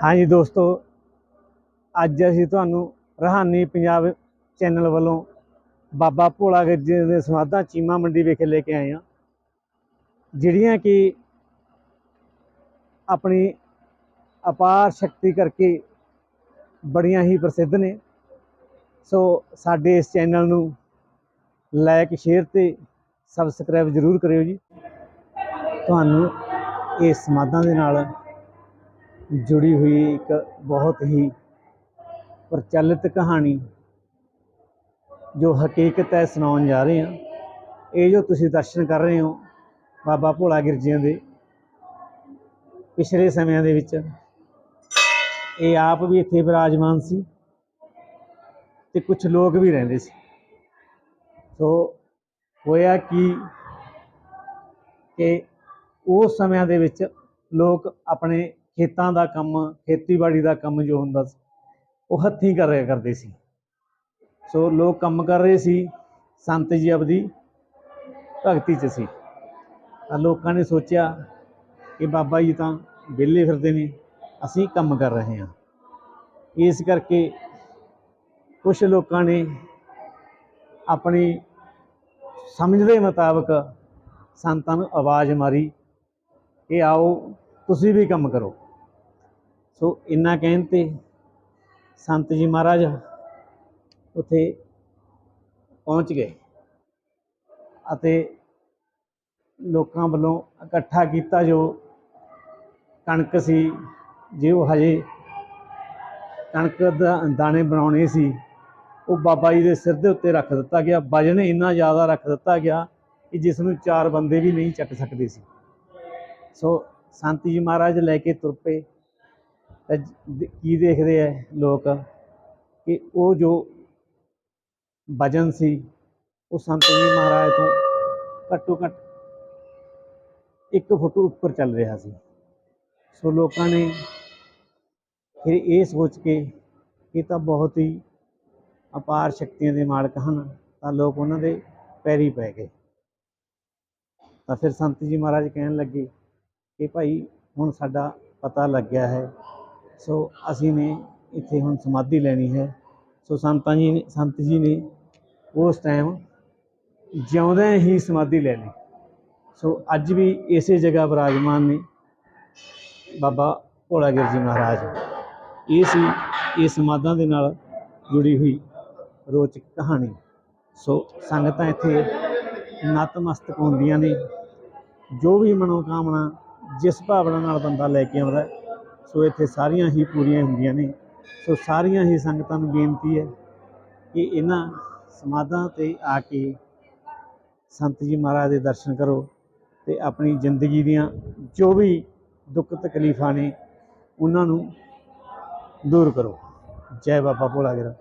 ਹਾਂਜੀ ਦੋਸਤੋ, ਅੱਜ ਅਸੀਂ ਤੁਹਾਨੂੰ ਰਹਾਨੀ ਪੰਜਾਬ ਚੈਨਲ ਵੱਲੋਂ ਬਾਬਾ ਭੋਲਾ ਗਿਰਜੇ ਦੇ ਸਮਾਧਾਂ ਚੀਮਾ ਮੰਡੀ ਵਿਖੇ ਲੈ ਕੇ ਆਏ ਹਾਂ। ਜਿਹੜੀਆਂ ਕਿ ਆਪਣੀ ਅਪਾਰ ਸ਼ਕਤੀ ਕਰਕੇ ਬੜੀਆਂ ਹੀ ਪ੍ਰਸਿੱਧ ਨੇ। ਸੋ ਸਾਡੇ ਇਸ ਚੈਨਲ ਨੂੰ ਲਾਈਕ ਸ਼ੇਅਰ ਤੇ ਸਬਸਕ੍ਰਾਈਬ ਜ਼ਰੂਰ ਕਰਿਓ ਜੀ। ਤੁਹਾਨੂੰ ਇਸ ਸਮਾਧਾਂ ਦੇ ਨਾਲ ਜੁੜੀ ਹੋਈ ਇੱਕ ਬਹੁਤ ਹੀ ਪ੍ਰਚਲਿਤ ਕਹਾਣੀ ਜੋ ਹਕੀਕਤ ਹੈ ਸੁਣਾਉਣ ਜਾ ਰਹੇ ਹਾਂ। ਇਹ ਜੋ ਤੁਸੀਂ ਦਰਸ਼ਨ ਕਰ ਰਹੇ ਹੋ ਬਾਬਾ ਭੋਲਾ ਗਿਰਜੀਆਂ ਦੇ ਪਿਛਲੇ ਸਮਿਆਂ ਦੇ ਵਿੱਚ, ਇਹ ਆਪ ਵੀ ਇੱਥੇ ਵਿਰਾਜਮਾਨ ਸੀ ਤੇ ਕੁਝ ਲੋਕ ਵੀ ਰਹਿੰਦੇ ਸੀ। ਸੋ ਹੋਇਆ ਕੀ ਕਿ ਉਸ ਸਮਿਆਂ ਦੇ ਵਿੱਚ ਲੋਕ ਆਪਣੇ ਖੇਤਾਂ ਦਾ ਕੰਮ, ਖੇਤੀਬਾੜੀ ਦਾ ਕੰਮ ਜੋ ਹੁੰਦਾ ਸੀ, ਉਹ ਹੱਥੀਂ ਕਰਿਆ ਕਰਦੇ ਸੀ। ਸੋ ਲੋਕ ਕੰਮ ਕਰ ਰਹੇ ਸੀ, ਸੰਤ ਜੀ ਆਪਦੀ ਭਗਤੀ 'ਚ ਸੀ। ਤਾਂ ਲੋਕਾਂ ਨੇ ਸੋਚਿਆ ਕਿ ਬਾਬਾ ਜੀ ਤਾਂ ਵਿਹਲੇ ਫਿਰਦੇ ਨੇ, ਅਸੀਂ ਕੰਮ ਕਰ ਰਹੇ ਹਾਂ। ਇਸ ਕਰਕੇ ਕੁਝ ਲੋਕਾਂ ਨੇ ਆਪਣੀ ਸਮਝ ਦੇ ਮੁਤਾਬਕ ਸੰਤਾਂ ਨੂੰ ਆਵਾਜ਼ ਮਾਰੀ ਕਿ ਆਓ ਤੁਸੀਂ ਵੀ ਕੰਮ ਕਰੋ। ਸੋ ਇੰਨਾ ਕਹਿਣ ਤੇ ਸੰਤ ਜੀ ਮਹਾਰਾਜ ਉੱਥੇ ਪਹੁੰਚ ਗਏ ਅਤੇ ਲੋਕਾਂ ਵੱਲੋਂ ਇਕੱਠਾ ਕੀਤਾ ਜੋ ਕਣਕ ਸੀ, ਜੇ ਉਹ ਹਜੇ ਕਣਕ ਦਾ ਦਾਣੇ ਬਣਾਉਣੇ ਸੀ, ਉਹ ਬਾਬਾ ਜੀ ਦੇ ਸਿਰ ਦੇ ਉੱਤੇ ਰੱਖ ਦਿੱਤਾ ਗਿਆ। ਵਜਨ ਇੰਨਾ ਜ਼ਿਆਦਾ ਰੱਖ ਦਿੱਤਾ ਗਿਆ ਕਿ ਜਿਸ ਨੂੰ ਚਾਰ ਬੰਦੇ ਵੀ ਨਹੀਂ ਚੱਕ ਸਕਦੇ ਸੀ। ਸੋ ਸੰਤ ਜੀ ਮਹਾਰਾਜ ਲੈ ਕੇ ਤੁਰ ਪਏ। ਤਾਂ ਕੀ ਦੇਖਦੇ ਆ ਲੋਕ ਕਿ ਉਹ ਜੋ ਵਜਨ ਸੀ, ਉਹ ਸੰਤ ਜੀ ਮਹਾਰਾਜ ਤੋਂ ਘੱਟੋ ਘੱਟ ਇੱਕ ਫੁੱਟ ਉੱਪਰ ਚੱਲ ਰਿਹਾ ਸੀ। ਸੋ ਲੋਕਾਂ ਨੇ ਫਿਰ ਇਹ ਸੋਚ ਕੇ ਕਿ ਤਾਂ ਬਹੁਤ ਹੀ ਅਪਾਰ ਸ਼ਕਤੀਆਂ ਦੇ ਮਾਲਕ ਹਨ, ਤਾਂ ਲੋਕ ਉਹਨਾਂ ਦੇ ਪੈਰੀ ਪੈ ਗਏ। ਤਾਂ ਫਿਰ ਸੰਤ ਜੀ ਮਹਾਰਾਜ ਕਹਿਣ ਲੱਗੇ ਕਿ ਭਾਈ ਹੁਣ ਸਾਡਾ ਪਤਾ ਲੱਗਿਆ ਹੈ। ਸੋ ਅਸੀਂ ਨੇ ਇੱਥੇ ਹੁਣ ਸਮਾਧੀ ਲੈਣੀ ਹੈ। ਸੋ ਸੰਤਾਂ ਜੀ ਨੇ ਸੰਤ ਜੀ ਨੇ ਉਸ ਟਾਈਮ ਜਿਉਂਦਿਆਂ ਹੀ ਸਮਾਧੀ ਲੈ ਲਈ। ਸੋ ਅੱਜ ਵੀ ਇਸੇ ਜਗ੍ਹਾ ਵਿਰਾਜਮਾਨ ਨੇ ਬਾਬਾ ਭੋਲਾ ਗਿਰ ਜੀ ਮਹਾਰਾਜ। ਇਹ ਸੀ ਇਹ ਸਮਾਧਾਂ ਦੇ ਨਾਲ ਜੁੜੀ ਹੋਈ ਰੋਚਕ ਕਹਾਣੀ। ਸੋ ਸੰਗਤਾਂ ਇੱਥੇ ਨਤਮਸਤਕ ਹੁੰਦੀਆਂ ਨੇ। ਜੋ ਵੀ ਮਨੋਕਾਮਨਾ ਜਿਸ ਭਾਵਨਾ ਨਾਲ ਬੰਦਾ ਲੈ ਕੇ ਆਉਂਦਾ ਸੋ ਇੱਥੇ ਸਾਰੀਆਂ ਹੀ ਪੂਰੀਆਂ ਹੁੰਦੀਆਂ ਨੇ। ਸੋ ਸਾਰੀਆਂ ਹੀ ਸੰਗਤਾਂ ਨੂੰ ਬੇਨਤੀ ਹੈ ਕਿ ਇਹਨਾਂ ਸਮਾਧਾਂ ਤੇ ਆ ਕੇ ਸੰਤ ਜੀ ਮਹਾਰਾਜ ਦੇ ਦਰਸ਼ਨ ਕਰੋ ਤੇ ਆਪਣੀ ਜ਼ਿੰਦਗੀ ਦੀਆਂ ਜੋ ਵੀ ਦੁੱਖ ਤਕਲੀਫਾਂ ਨੇ, ਉਹਨਾਂ ਨੂੰ ਦੂਰ ਕਰੋ। ਜੈ ਬਾਬਾ ਭੋਲਾ ਗਿਰਾ